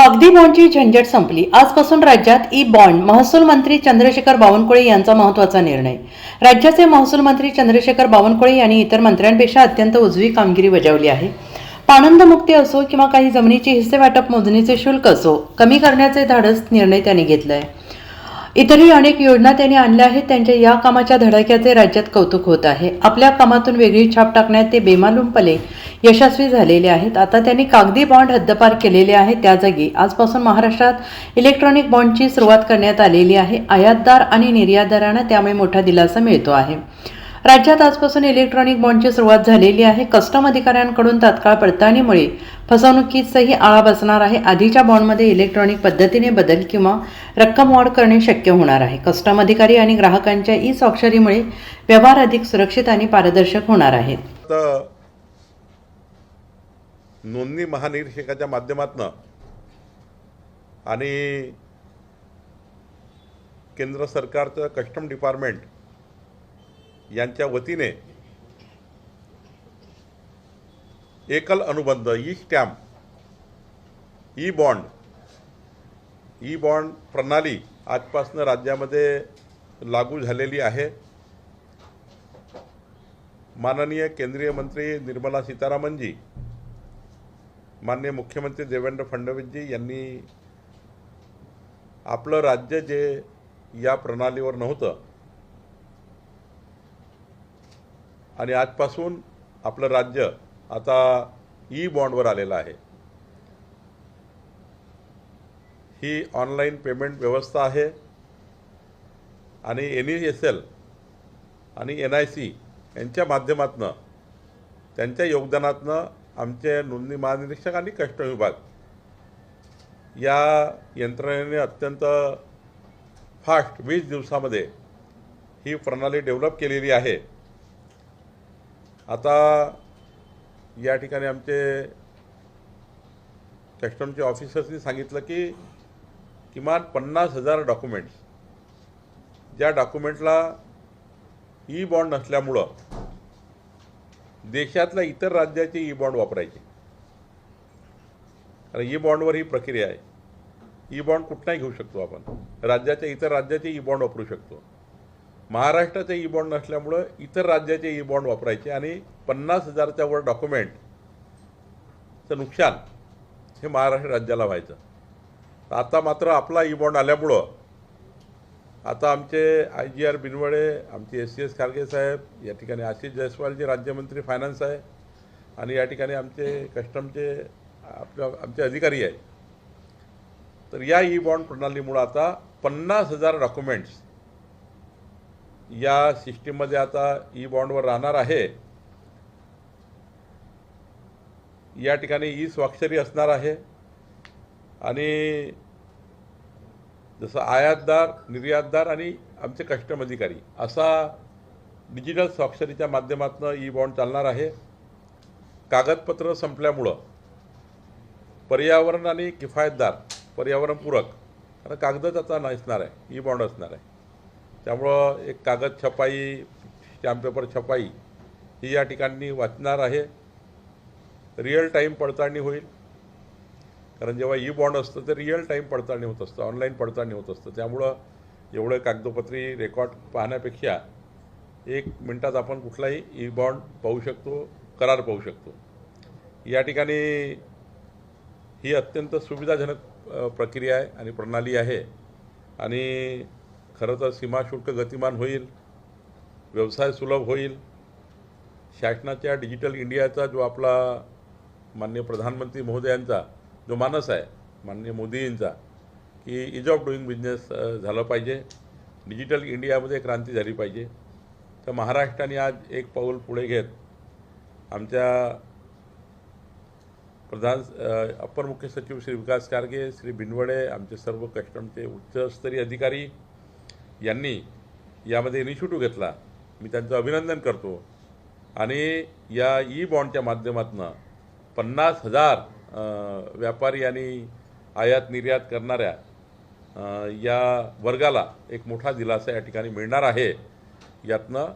कागदी बॉन्डची झंझट संपली. आजपासून राज्यात ई बॉन्ड महसूल मंत्री चंद्रशेखर बावनकुळे यांचा महत्त्वाचा निर्णय. राज्याचे महसूल मंत्री चंद्रशेखर बावनकुळे यांनी इतर मंत्र्यांपेक्षा अत्यंत उजवी कामगिरी बजावली आहे. पाणंद मुक्ती असो किंवा काही जमिनीची हिस्से वाटप मोजणीचे शुल्क असो कमी करण्याचे धाडस निर्णय त्यांनी घेतलाय. इतरही अनेक योजना त्यांनी आणल्या आहेत. त्यांच्या या कामाच्या धडाक्याचे राज्यात कौतुक होत आहे. आपल्या कामातून वेगळी छाप टाकण्यात ते बेमालूमपणे यशस्वी झालेले आहेत. आता त्यांनी कागदी बॉन्ड हद्दपार केलेले आहे त्या जागी आजपासून महाराष्ट्रात इलेक्ट्रॉनिक बॉन्डची सुरुवात करण्यात आलेली आहे. आयातदार आणि निर्यातदारांना त्यामुळे मोठा दिलासा मिळतो आहे. राज्यात आजपासून इलेक्ट्रॉनिक बॉन्डची सुरुवात झालेली आहे. कस्टम अधिकाऱ्यांकडून तात्काळ पडताळणीमुळे फसवणुकीचाही आळा बसणार आहे. आधीच्या बॉन्डमध्ये इलेक्ट्रॉनिक पद्धतीने बदल किंवा रक्कम वाढ करणे शक्य होणार आहे. कस्टम अधिकारी आणि ग्राहकांच्या ई स्वाक्षरीमुळे व्यवहार अधिक सुरक्षित आणि पारदर्शक होणार आहेत नोंदणी महानिरीक्षकाच्या माध्यमातून आणि केंद्र सरकारचं कस्टम डिपार्टमेंट यांच्या वतीने एकल अनुबंध E stamp E bond E bond प्रणाली आजपासून राज्यामध्ये लागू झालेली आहे. माननीय केंद्रीय मंत्री निर्मला सीतारामनजी माननीय मुख्यमंत्री देवेंद्र फडणवीसजी यांनी आपलं राज्य जे या प्रणालीवर नव्हतं आणि आजपासून आपलं राज्य आता ई बॉन्डवर आलेलं आहे. ही ऑनलाईन पेमेंट व्यवस्था आहे. आणि एन ई एस एल आणि एन आय सी यांच्या माध्यमातनं त्यांच्या योगदानातनं आमचे नोंदणी महानिरीक्षक आणि कष्ट विभाग या यंत्रणेने अत्यंत फास्ट वीस दिवसामध्ये ही प्रणाली डेव्हलप केलेली आहे. आता या ठिकाणी आमचे कस्टमचे ऑफिसर्सनी सांगितलं की किमान पन्नास हजार डॉक्युमेंट्स ज्या डॉक्युमेंटला ई बॉन्ड नसल्यामुळं देशातल्या इतर राज्याचे ई बॉन्ड वापरायचे. कारण ई बॉन्डवर ही प्रक्रिया आहे. ई बॉन्ड कुठलाही घेऊ शकतो आपण. राज्याच्या इतर राज्याचे ई बॉन्ड वापरू शकतो. महाराष्ट्राचे ई बॉन्ड नसल्यामुळं इतर राज्याचे ई बॉन्ड वापरायचे आणि पन्नास हजारच्या वर डॉक्युमेंटचं नुकसान हे महाराष्ट्र राज्याला व्हायचं. तर आता मात्र आपला ई बॉन्ड आल्यामुळं आता आमचे आय जी आर बिनवडे आमचे एस सी एस खारगे साहेब या ठिकाणी आशिष जयस्वालचे राज्यमंत्री फायनान्स आहे आणि या ठिकाणी आमचे कस्टमचे आपल्या आमचे अधिकारी आहे तर या ई बॉन्ड प्रणालीमुळं आता पन्नास हजार डॉक्युमेंट्स या सिस्टीममध्ये आता ई बॉन्डवर राहणार आहे. या ठिकाणी ई स्वाक्षरी असणार आहे. आणि जसं आयातदार निर्यातदार आणि आमचे कस्टम अधिकारी असा डिजिटल स्वाक्षरीच्या माध्यमातून ई बॉन्ड चालणार आहे. कागदपत्र संपल्यामुळं पर्यावरण आणि किफायतदार पर्यावरणपूरक कारण कागदच आता नसणार आहे ई बॉन्ड असणार आहे. त्यामुळं एक कागद छपाई स्टॅम्प पेपर छपाई ही या ठिकाणी वाचणार आहे. रिअल टाईम पडताळणी होईल. कारण जेव्हा ई बॉन्ड असतं ते रिअल टाईम पडताळणी होत असतं ऑनलाईन पडताळणी होत असतं. त्यामुळं एवढं कागदोपत्री रेकॉर्ड पाहण्यापेक्षा एक मिनटात आपण कुठलाही ई बॉन्ड पाहू शकतो करार पाहू शकतो. या ठिकाणी ही अत्यंत सुविधाजनक प्रक्रिया आहे आणि प्रणाली आहे. आणि खरं तर सीमाशुल्क गतिमान होईल व्यवसाय सुलभ होईल. शासनाच्या डिजिटल इंडियाचा जो आपला माननीय प्रधानमंत्री महोदयांचा जो मानस आहे माननीय मोदींचा की इज ऑफ डुईंग बिझनेस झालं पाहिजे. डिजिटल इंडियामध्ये क्रांती झाली पाहिजे. तर महाराष्ट्राने आज एक पाऊल पुढे घेत आमच्या प्रधान अप्पर मुख्य सचिव श्री विकास कारगे श्री भिनवडे आमचे सर्व कस्टमचे उच्चस्तरीय अधिकारी यांनी यामध्ये इनिशिएटिव्ह घेतला. मी त्यांचं अभिनंदन करतो. आणि या ई बॉन्डच्या माध्यमातून पन्नास हजार व्यापारी आणि आयात निर्यात करणाऱ्या या वर्गाला एक मोठा दिलासा या ठिकाणी मिळणार आहे. यातनं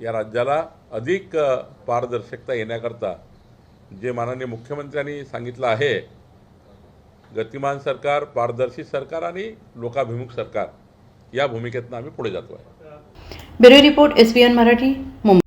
या राज्याला अधिक पारदर्शकता येण्याकरता जे माननीय मुख्यमंत्र्यांनी सांगितलं आहे गतिमान सरकार पारदर्शी सरकार आणि लोकाभिमुख सरकार. या भूमिकेतनं आम्ही पुढे जातो आहे bureau report S Marathi Mumbai.